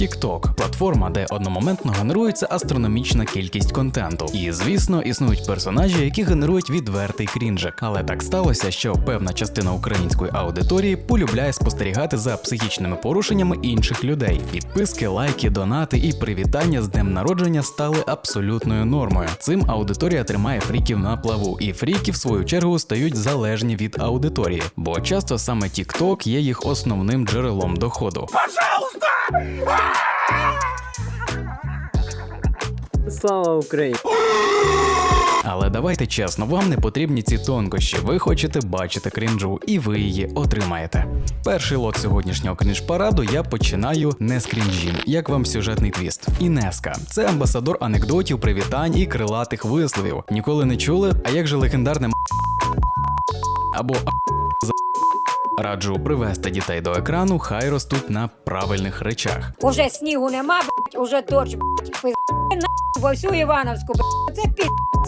TikTok – платформа, де одномоментно генерується астрономічна кількість контенту. І звісно, існують персонажі, які генерують відвертий крінжик. Але так сталося, що певна частина української аудиторії полюбляє спостерігати за психічними порушеннями інших людей. Підписки, лайки, донати і привітання з днем народження стали абсолютною нормою. Цим аудиторія тримає фріків на плаву, і фріки, в свою чергу, стають залежні від аудиторії, бо часто саме TikTok є їх основним джерелом доходу. Слава Україні! Але давайте чесно, вам не потрібні ці тонкощі. Ви хочете бачити крінжу, і ви її отримаєте. Перший лот сьогоднішнього крінж-параду я починаю не з крінжі. Як вам сюжетний твіст? Інеска це амбасадор анекдотів, привітань і крилатих висловів. Ніколи не чули? А як же легендарне або за- Раджу привести дітей до екрану, хай ростуть на правильних речах. Уже снігу нема, блядь, уже дощ, блядь, пизди на во всю Івановську, блядь. Це пі***,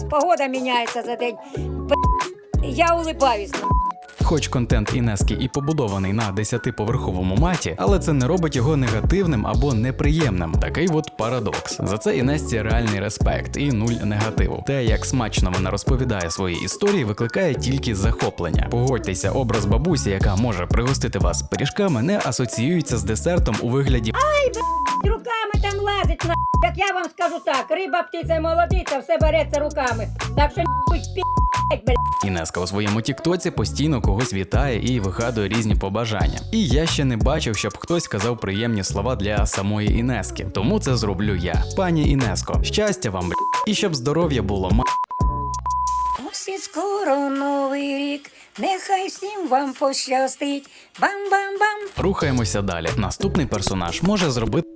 погода міняється за день. Блядь. Я улибаюсь. на. Хоч контент Інески і побудований на 10-поверховому маті, але це не робить його негативним або неприємним. Такий от парадокс. За це Інесці реальний респект і нуль негативу. Те, як смачно вона розповідає свої історії, викликає тільки захоплення. Погодьтеся, образ бабусі, яка може пригостити вас пиріжками, не асоціюється з десертом у вигляді Руками там лазить, на. Як я вам скажу так, риба птиця молодиця, все береться руками. Так що блядь. Інеска у своєму тіктоці постійно когось вітає і вигадує різні побажання. І я ще не бачив, щоб хтось казав приємні слова для самої Інески. Тому це зроблю я. Пані Інеско, щастя вам, бля, і щоб здоров'я було ма. Ось і скоро новий рік, нехай всім вам пощастить. Бам-бам-бам. Рухаємося далі. Наступний персонаж може зробити.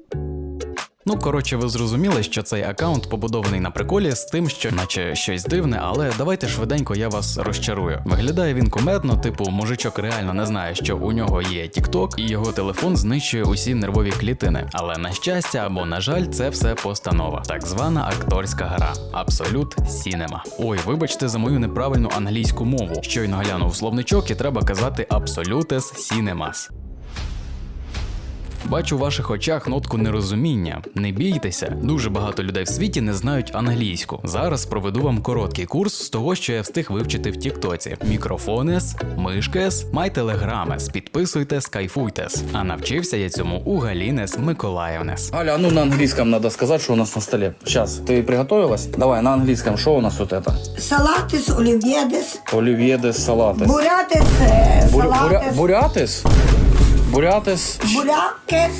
Ну, коротше, ви зрозуміли, що цей аккаунт побудований на приколі з тим, що наче щось дивне, але давайте швиденько я вас розчарую. Виглядає він кумедно, типу, мужичок реально не знає, що у нього є TikTok, і його телефон знищує усі нервові клітини. Але на щастя або на жаль, це все постанова. Так звана акторська гра. Абсолют Сінема. Ой, вибачте за мою неправильну англійську мову. Щойно глянув словничок і треба казати Absolutes Cinemas. Бачу у ваших очах нотку нерозуміння. Не бійтеся, дуже багато людей в світі не знають англійську. Зараз проведу вам короткий курс з того, що я встиг вивчити в Тіктоці: мікрофонес, мишкес, майтелеграмес, підписуйтесь, кайфуйтесь. А навчився я цьому у Галінес Миколаївнес. Аля, ну на английском надо сказать, что у нас на столе. Сейчас, ты приготовилась? Давай, на английском, что у нас это? Салатис олів'єдес, Оливьедес салатес. бурятис, е, Буря- буря- салатис, бурятес? Бурякес,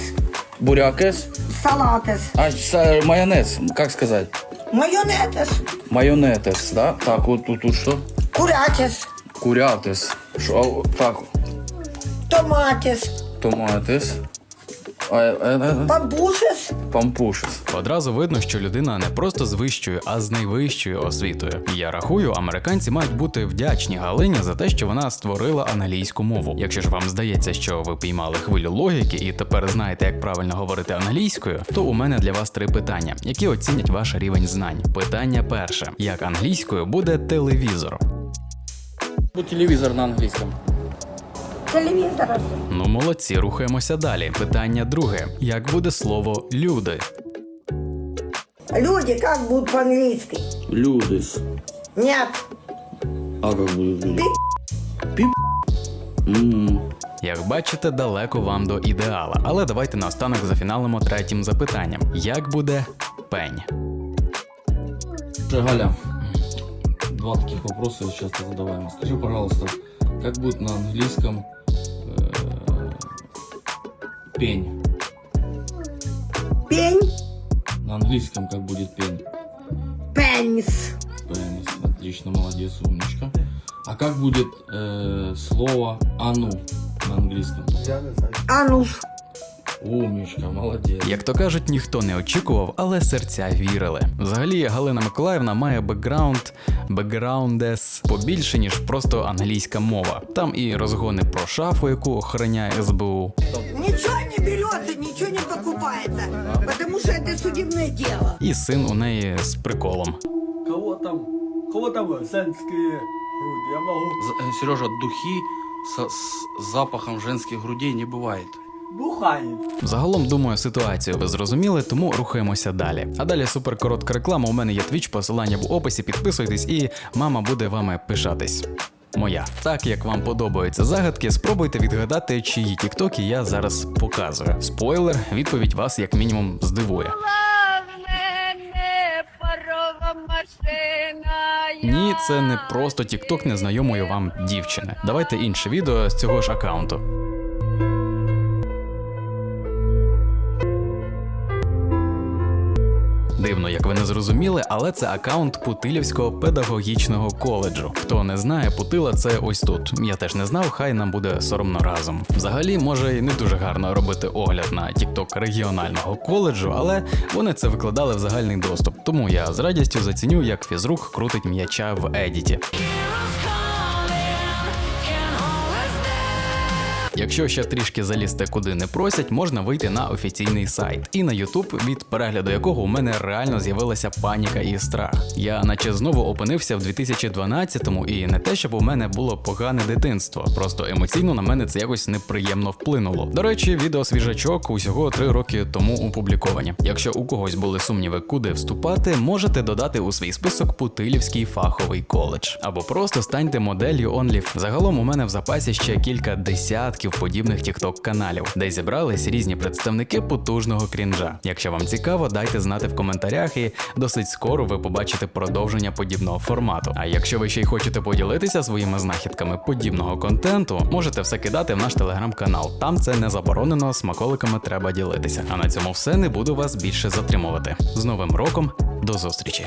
Бурякес? салатес, А, с- майонез, как сказать? майонетес, Майонетес, да? Так, вот тут, тут что? курячес, Курятес. Шо, а, так, томатес, томатес. А, э, э, пампушес, пампушес. Одразу видно, що людина не просто з вищою, а з найвищою освітою. Я рахую, американці мають бути вдячні Галині за те, що вона створила англійську мову. Якщо ж вам здається, що ви піймали хвилю логіки і тепер знаєте, як правильно говорити англійською, то у мене для вас три питання, які оцінять ваш рівень знань. Питання перше: як англійською буде телевізор? Вот телевизор на английском. Телевізор. Ну, молодці, рухаємося далі. Питання друге: як буде слово люди? Люди, як будуть по-англійськи? Людес. Нет, А как будет? Пип. Пип. М. Як бачите, далеко вам до ідеала. Але давайте наостанок зафіналимо третім запитанням: як буде пень? Галя, два таких вопроса часто задаваем. Скажи, пожалуйста, как будет на английском э, пень? пень, На английском как будет пень? пеніс, Пенис. Отлично, молодец, умничка. А как будет э, слово ану на английском? анус, Умничка, молодец. Як то кажуть, ніхто не очікував, але серця вірили. Взагалі, Галина Миколаївна має бекграунд, бекграундес побільше, ніж просто англійська мова. Там і розгони про шафу, яку охороняє СБУ, Нічого не береться, нічого не покупається, тому що це судебне діло. і син у неї з приколом. Кого там? Кого там женські груди? Я можу. Э, Сережа, духи с запахом женских грудей не бывает. Бухает. Загалом, думаю, ситуацію ви зрозуміли, тому рухаємося далі. А далі суперкоротка реклама. У мене є твіч, посилання в описі. Підписуйтесь, і мама буде вами пишатись. Моя. Так як вам подобаються загадки, спробуйте відгадати, чиї тіктоки я зараз показую. Спойлер, відповідь вас як мінімум здивує. Ні, це не просто тікток незнайомої вам дівчини. Давайте інше відео з цього ж аккаунту. Дивно, як ви не зрозуміли, але це аккаунт Путилівського педагогічного коледжу. Хто не знає, Путила це ось тут. Я теж не знав, хай нам буде соромно разом. Взагалі, може і не дуже гарно робити огляд на тікток регіонального коледжу, але вони це викладали в загальний доступ. Тому я з радістю заціню, як фізрук крутить м'яча в едіті. Якщо ще трішки залізти куди не просять, можна вийти на офіційний сайт і на YouTube, від перегляду якого у мене реально з'явилася паніка і страх. Я наче знову опинився в 2012-му, і не те, щоб у мене було погане дитинство, просто емоційно на мене це якось неприємно вплинуло. До речі, відео свіжачок усього три роки тому опубліковані. Якщо у когось були сумніви, куди вступати, можете додати у свій список Путилівський фаховий коледж або просто станьте моделлю OnlyF. Загалом у мене в запасі ще кілька десятків подібних тікток каналів, де зібрались різні представники потужного крінжа. Якщо вам цікаво, дайте знати в коментарях, і досить скоро ви побачите продовження подібного формату. А якщо ви ще й хочете поділитися своїми знахідками подібного контенту, можете все кидати в наш телеграм-канал. Там це не заборонено, смаколиками треба ділитися. А на цьому все не буду вас більше затримувати. З Новим роком, до зустрічі!